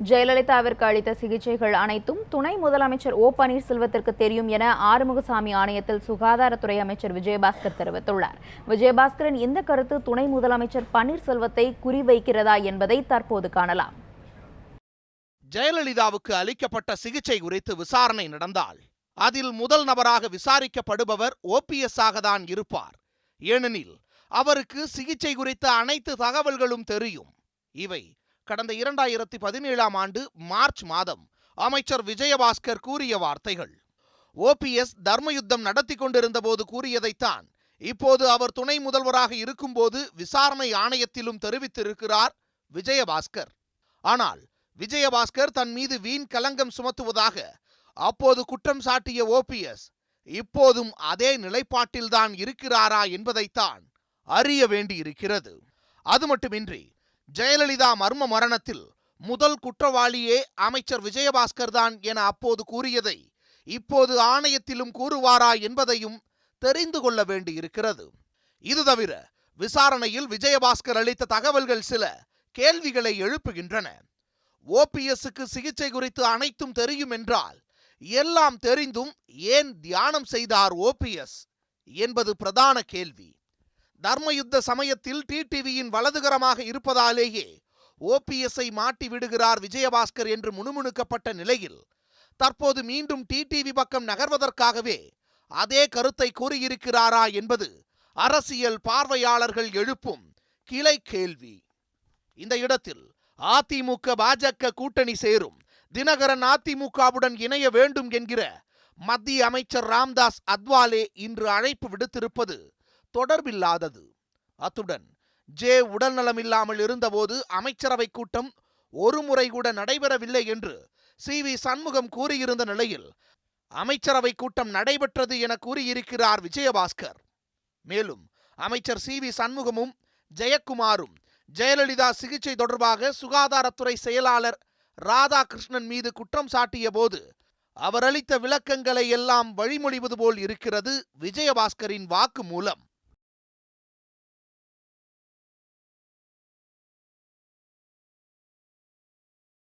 ஜெயலலிதாவிற்கு அளித்த சிகிச்சைகள் அனைத்தும் துணை முதலமைச்சர் ஓ பன்னீர்செல்வத்திற்கு தெரியும் என ஆறுமுகசாமி ஆணையத்தில் சுகாதாரத்துறை அமைச்சர் விஜயபாஸ்கர் தெரிவித்துள்ளார். விஜயபாஸ்கரின் இந்த கருத்து துணை முதலமைச்சர் பன்னீர்செல்வத்தை குறிவைக்கிறதா என்பதை தற்போது காணலாம். ஜெயலலிதாவுக்கு அளிக்கப்பட்ட சிகிச்சை குறித்து விசாரணை நடந்தால் அதில் முதல் நபராக விசாரிக்கப்படுபவர் ஓபிஎஸ் ஆக தான் இருப்பார். ஏனெனில் அவருக்கு சிகிச்சை குறித்த அனைத்து தகவல்களும் தெரியும். இவை கடந்த இரண்டாயிரத்தி பதினேழாம் ஆண்டு மார்ச் மாதம் அமைச்சர் விஜயபாஸ்கர் கூறிய வார்த்தைகள். ஓபிஎஸ் தர்மயுத்தம் நடத்தி கொண்டிருந்த போது கூறியதைத்தான் இப்போது அவர் துணை முதல்வராக இருக்கும்போது விசாரணை ஆணையத்திலும் தெரிவித்திருக்கிறார் விஜயபாஸ்கர். ஆனால் விஜயபாஸ்கர் தன் மீது வீண் கலங்கம் சுமத்துவதாக அப்போது குற்றம் சாட்டிய ஓபிஎஸ் இப்போதும் அதே நிலைப்பாட்டில்தான் இருக்கிறாரா என்பதைத்தான் அறிய வேண்டியிருக்கிறது. அது மட்டுமின்றி ஜெயலலிதா மர்ம மரணத்தில் முதல் குற்றவாளியே அமைச்சர் விஜயபாஸ்கர் தான் என அப்போது கூறியதை இப்போது ஆணையத்திலும் கூறுவாரா என்பதையும் தெரிந்து கொள்ள வேண்டியிருக்கிறது. இது தவிர விசாரணையில் விஜயபாஸ்கர் அளித்த தகவல்கள் சில கேள்விகளை எழுப்புகின்றன. ஓபிஎஸ்க்கு சிகிச்சை குறித்து அனைத்தும் தெரியும் என்றால் எல்லாம் தெரிந்தும் ஏன் தியானம் செய்தார் ஓபிஎஸ் என்பது பிரதான கேள்வி. தர்மயுத்த சமயத்தில் டிடிவியின் வலதுகரமாக இருப்பதாலேயே ஓபிஎஸ்ஐ மாட்டி விடுகிறார் விஜயபாஸ்கர் என்று முணுமுணுக்கப்பட்ட நிலையில் தற்போது மீண்டும் டிடிவி பக்கம் நகர்வதற்காகவே அதே கருத்தை கூறியிருக்கிறாரா என்பது அரசியல் பார்வையாளர்கள் எழுப்பும் கிளை கேள்வி. இந்த இடத்தில் அதிமுக பாஜக கூட்டணி சேரும். தினகரன் அதிமுகவுடன் இணைய வேண்டும் என்கிற மத்திய அமைச்சர் ராம்தாஸ் அத்வாலே இன்று அழைப்பு விடுத்திருப்பது தொடர்பில்லாதது. அத்துடன் ஜே உடல்நலமில்லாமல் இருந்தபோது அமைச்சரவை கூட்டம் ஒரு முறை கூட நடைபெறவில்லை என்று சி. வி. சண்முகம் கூறியிருந்த நிலையில் அமைச்சரவை கூட்டம் நடைபெற்றது என கூறியிருக்கிறார் விஜயபாஸ்கர். மேலும் அமைச்சர் சி. வி. சண்முகமும் ஜெயக்குமாரும் ஜெயலலிதா சிகிச்சை தொடர்பாக சுகாதாரத்துறை செயலாளர் ராதாகிருஷ்ணன் மீது குற்றம் சாட்டிய போது அவர் அளித்த விளக்கங்களை எல்லாம் வழிமொழிவது போல் இருக்கிறது விஜயபாஸ்கரின் வாக்கு மூலம்